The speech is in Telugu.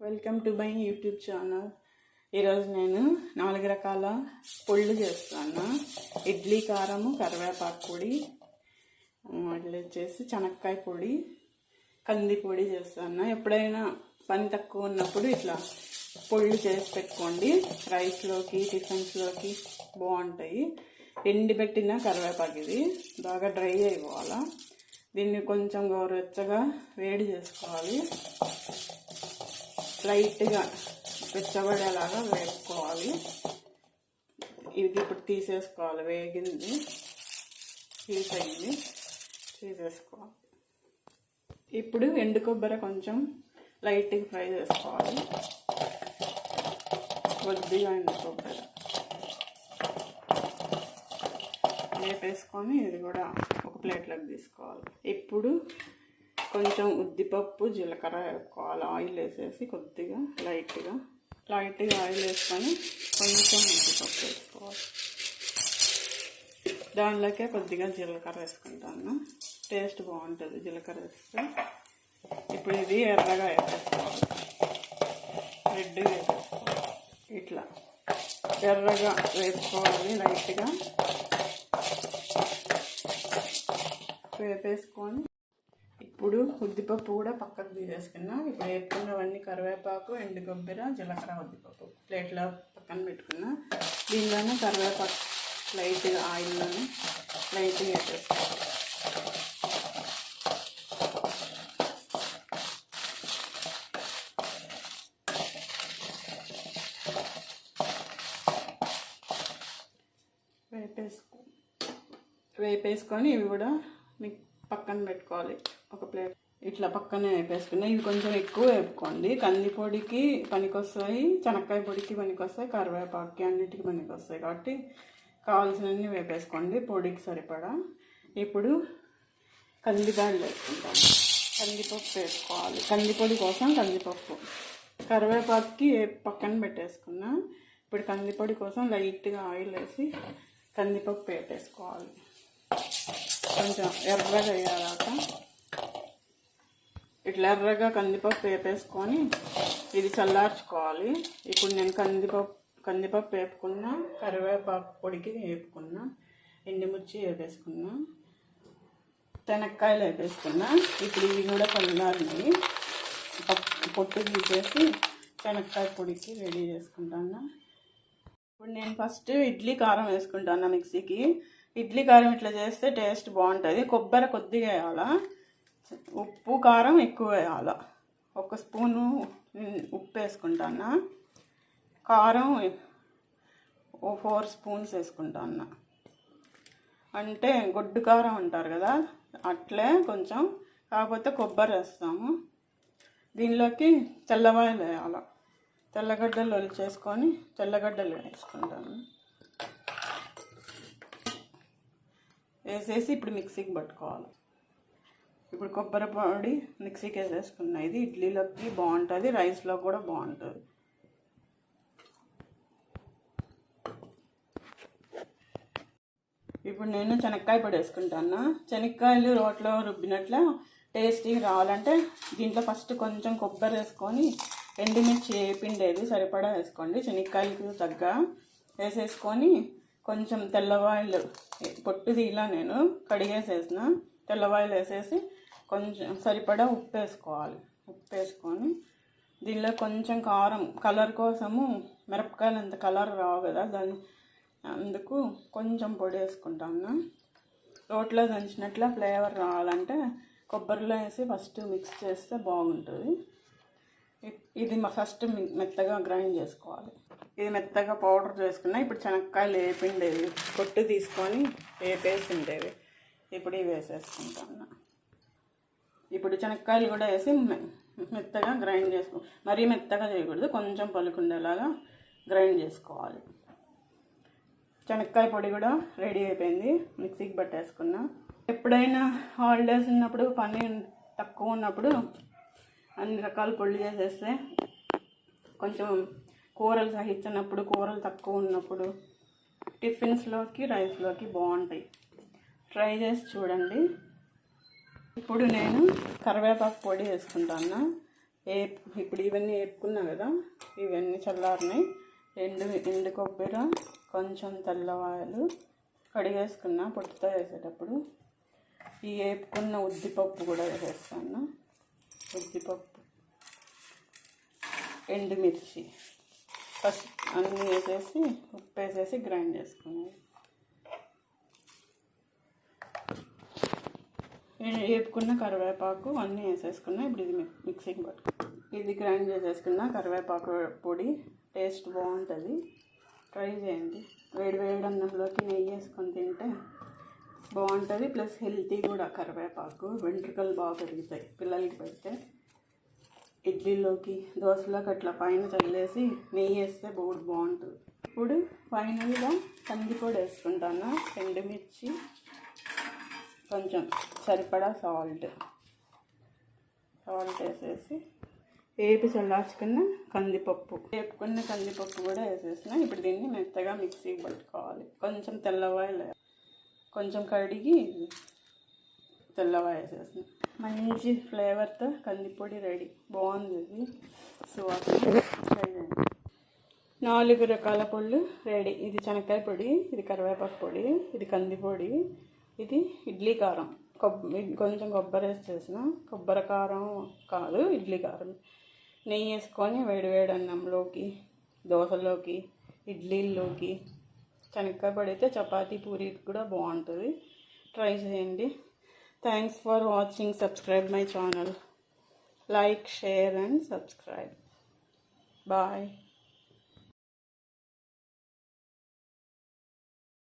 Welcome to my YouTube channel. ఈరోజు నేను నాలుగు రకాల పొళ్ళు చేస్తాను. ఇడ్లీ కారము కరివేపాకు పొడి అట్లా వచ్చేసి చెనక్కాయ పొడి కంది పొడి చేస్తాను. ఎప్పుడైనా పని తక్కువ ఉన్నప్పుడు ఇట్లా పొళ్ళు చేసి పెట్టుకోండి. రైస్లోకి టిఫిన్స్లోకి బాగుంటాయి. ఎండిపెట్టిన కరివేపాకు ఇది. బాగా డ్రై అయిపోవాలా. దీన్ని కొంచెం గోరువెచ్చగా వేడి చేసుకోవాలి. లైట్గా వెచ్చబడేలాగా వేసుకోవాలి. ఇది ఇప్పుడు తీసేసుకోవాలి. వేగింది. తీసేయండి తీసేసుకోవాలి. ఇప్పుడు ఎండు కొబ్బరి కొంచెం లైట్గా ఫ్రై చేసుకోవాలి. కొద్దిగా ఎండు కొబ్బరి. వేపేసుకొని ఇది కూడా ఒక ప్లేట్లోకి తీసుకోవాలి. ఇప్పుడు కొంచెం ఉద్దిపప్పు జీలకర్ర వేసుకోవాలి ఆయిల్ వేసేసి కొద్దిగా లైట్గా లైట్గా ఆయిల్ వేసుకొని కొంచెం ఉద్దిపప్పు వేసుకోవాలి. దానిలోకే కొద్దిగా జీలకర్ర వేసుకుంటాను. టేస్ట్ బాగుంటుంది జీలకర్ర వేస్తే. ఇప్పుడు ఇది ఎర్రగా వేసేసుకోవాలి. రెడ్గా వేసేసుకోవాలి. ఇట్లా ఎర్రగా వేసుకోవాలి లైట్గా. వేపేసుకొని ఇప్పుడు ఉద్దిపప్పు కూడా పక్కకు తీసేసుకున్నా. ఇప్పుడు వేపుకున్నవన్నీ కరివేపాకు ఎండు కొబ్బరి జీలకర్ర ఉద్దిపప్పు ప్లేట్లో పక్కన పెట్టుకున్నా. దీనిలోనే కరివేపాకు లైట్గా ఆయిల్లోనే లైట్గా వేసేసుకోవాలి వేపేసుకో. వేపేసుకొని ఇవి కూడా మీకు పక్కన పెట్టుకోవాలి. ఒక ప్లేట్. ఇట్లా పక్కనే వేపేసుకున్నా. ఇవి కొంచెం ఎక్కువ వేపుకోండి. కంది పొడికి పనికొస్తాయి చెనక్కాయ పొడికి పనికొస్తాయి కరివేపాకుకి అన్నిటికి పనికొస్తాయి కాబట్టి కావాల్సినవన్నీ వేపేసుకోండి. పొడికి సరిపడా. ఇప్పుడు కందిబ్యాళ్ళు వేసుకుంటాం కందిపప్పు వేసుకోవాలి. కందిపొడి కోసం కందిపప్పు. కరివేపాకుకి పక్కన పెట్టేసుకున్నా. ఇప్పుడు కందిపొడి కోసం లైట్గా ఆయిల్ వేసి కందిపప్పు వేపేసుకోవాలి. కొంచెం ఎర్రగా వేయాలట ఇట్లా ఎర్రగా కందిపప్పు వేపేసుకొని ఇది చల్లార్చుకోవాలి. ఇప్పుడు నేను కందిపప్పు కందిపప్పు వేపుకున్నా కరివేపాకు పొడికి వేపుకున్నా ఎండుమిర్చి వేపేసుకున్నా శనక్కాయలు వేపేసుకున్నా. ఇప్పుడు ఇవి కూడా చల్లారినాయి పొట్టు తీసేసి శనక్కాయ పొడికి రెడీ చేసుకుంటాను. ఇప్పుడు నేను ఫస్ట్ ఇడ్లీ కారం వేసుకుంటాను మిక్సీకి. ఇడ్లీ కారం ఇట్లా చేస్తే టేస్ట్ బాగుంటుంది. కొబ్బరి కొద్దిగా వేయాలా? ఉప్పు కారం ఎక్కువ వేయాల? ఒక స్పూను ఉప్పు వేసుకుంటాను? కారం ఓ ఫోర్ స్పూన్స్ వేసుకుంటాను? అంటే గొడ్డు కారం అంటారు కదా అట్లే కొంచెం. కాకపోతే కొబ్బరి వేస్తాము. దీనిలోకి తెల్లవాయలు వేయాలి? తెల్లగడ్డలు చేసుకొని తెల్లగడ్డలు వేసుకుంటాను. వేసేసి ఇప్పుడు మిక్సీకి పట్టుకోవాలి. ఇప్పుడు కొబ్బరి పొడి మిక్సీకి వేసేసుకున్నా. ఇది ఇడ్లీలోకి బాగుంటుంది రైస్లో కూడా బాగుంటుంది. ఇప్పుడు నేను శనక్కాయ పొడి వేసుకుంటాను? శనక్కాయలు రోట్లో రుబ్బినట్ల టేస్టీ రావాలంటే దీంట్లో ఫస్ట్ కొంచెం కొబ్బరి వేసుకొని ఎండుమిర్చి వేపిండేది సరిపడా వేసుకోండి. శనక్కాయలకు తగ్గ వేసేసుకొని కొంచెం తెల్లవాయిలు పొట్టుది ఇలా నేను కడిగేసేసిన. తెల్లవాయిలు వేసేసి కొంచెం సరిపడా ఉప్పు వేసుకోవాలి ఉప్పు వేసుకొని దీనిలో కొంచెం కారం కలర్ కోసము మిరపకాయలు అంత కలర్ రావు కదా దాని అందుకు కొంచెం పొడి వేసుకుంటాను. రోట్లో దంచినట్ల ఫ్లేవర్ రావాలంటే కొబ్బరిలో వేసి ఫస్ట్ మిక్స్ చేస్తే బాగుంటుంది. ఇది మా ఫస్ట్ మెత్తగా గ్రైండ్ చేసుకోవాలి. ఇది మెత్తగా పౌడర్ చేసుకున్నా ఇప్పుడు శనక్కాయలు వేపిండేవి కొట్టు తీసుకొని వేపేసిండేవి. ఇప్పుడు ఇవి వేసేసుకుంటాను. ఇప్పుడు శనక్కాయలు కూడా వేసి మె- మెత్తగా గ్రైండ్ చేసుకో మరీ మెత్తగా చేయకూడదు కొంచెం పలుకుండేలాగా గ్రైండ్ చేసుకోవాలి. శనక్కాయ పొడి కూడా రెడీ అయిపోయింది మిక్సీకి పట్టేసుకున్నా. ఎప్పుడైనా హాలిడేస్ ఉన్నప్పుడు పని తక్కువ ఉన్నప్పుడు అన్ని రకాల పొళ్ళు చేసేస్తే కొంచెం కూరలు సహించినప్పుడు కూరలు తక్కువ ఉన్నప్పుడు టిఫిన్స్లోకి రైస్లోకి బాగుంటాయి. ట్రై చేసి చూడండి. ఇప్పుడు నేను కరివేపాకు పొడి వేసుకుంటాను. ఏ ఇప్పుడు ఇవన్నీ వేపుకున్నా కదా ఇవన్నీ చల్లారినాయి. ఎండు ఎండు కొబ్బరి కొంచెం తెల్లవాయలు కడిగేసుకున్నా పొట్టుతో వేసేటప్పుడు. ఈ వేపుకున్న ఉద్దిపప్పు కూడా వేసేస్తాను. ఉద్దిపప్పు ఎండుమిర్చి. ఫస్ట్ అన్నీ వేసేసి ఉప్పు వేసేసి గ్రైండ్ చేసుకునేది నేను వేపుకున్న కరివేపాకు అన్నీ వేసేసుకున్నా. ఇప్పుడు ఇది మిక్సింగ్ మిక్సీకి ఇది గ్రైండ్ చేసేసుకున్న కరివేపాకు పొడి టేస్ట్ బాగుంటుంది. ట్రై చేయండి. వేడి వేడి అన్నంలోకి నెయ్యి వేసుకొని తింటే బాగుంటుంది. ప్లస్ హెల్తీ కూడా కరివేపాకు. వెంట్రుకలు బాగా పెరుగుతాయి పిల్లలకి పెడితే. ఇడ్లీలోకి దోశలోకి అట్లా పైన చల్లేసి నెయ్యి వేస్తే బోర్డు బాగుంటుంది. ఇప్పుడు ఫైనల్గా కందిపొడి వేసుకుంటాను. ఎండుమిర్చి కొంచెం సరిపడా సాల్ట్. సాల్ట్ వేసేసి వేపి చల్లార్చుకున్న కందిపప్పు. వేపుకున్న కందిపప్పు కూడా వేసేసిన. ఇప్పుడు దీన్ని మెత్తగా మిక్సీకి పట్టుకోవాలి. కొంచెం తెల్లవాయలు. కొంచెం కడిగి తెల్లవాయ వేసేసిన. మంచి ఫ్లేవర్తో కందిపొడి రెడీ. బాగుంది ఇది. సువాసన నాలుగు రకాల పళ్ళు రెడీ. ఇది శనక్కాయ పొడి ఇది కరివేపాకు పొడి ఇది కందిపొడి ఇది ఇడ్లీ కారం. కొబ్బరి కొంచెం కొబ్బరి వేసి చేసిన కొబ్బరి కారం కాదు ఇడ్లీ కారం. నెయ్యి వేసుకొని వేడి వేడి అన్నంలోకి దోశలోకి ఇడ్లీల్లోకి శనక్కాయ పొడి అయితే చపాతీ పూరికి కూడా బాగుంటుంది. ట్రై చేయండి. Thanks for watching. Subscribe my channel. Like, share and subscribe. Bye.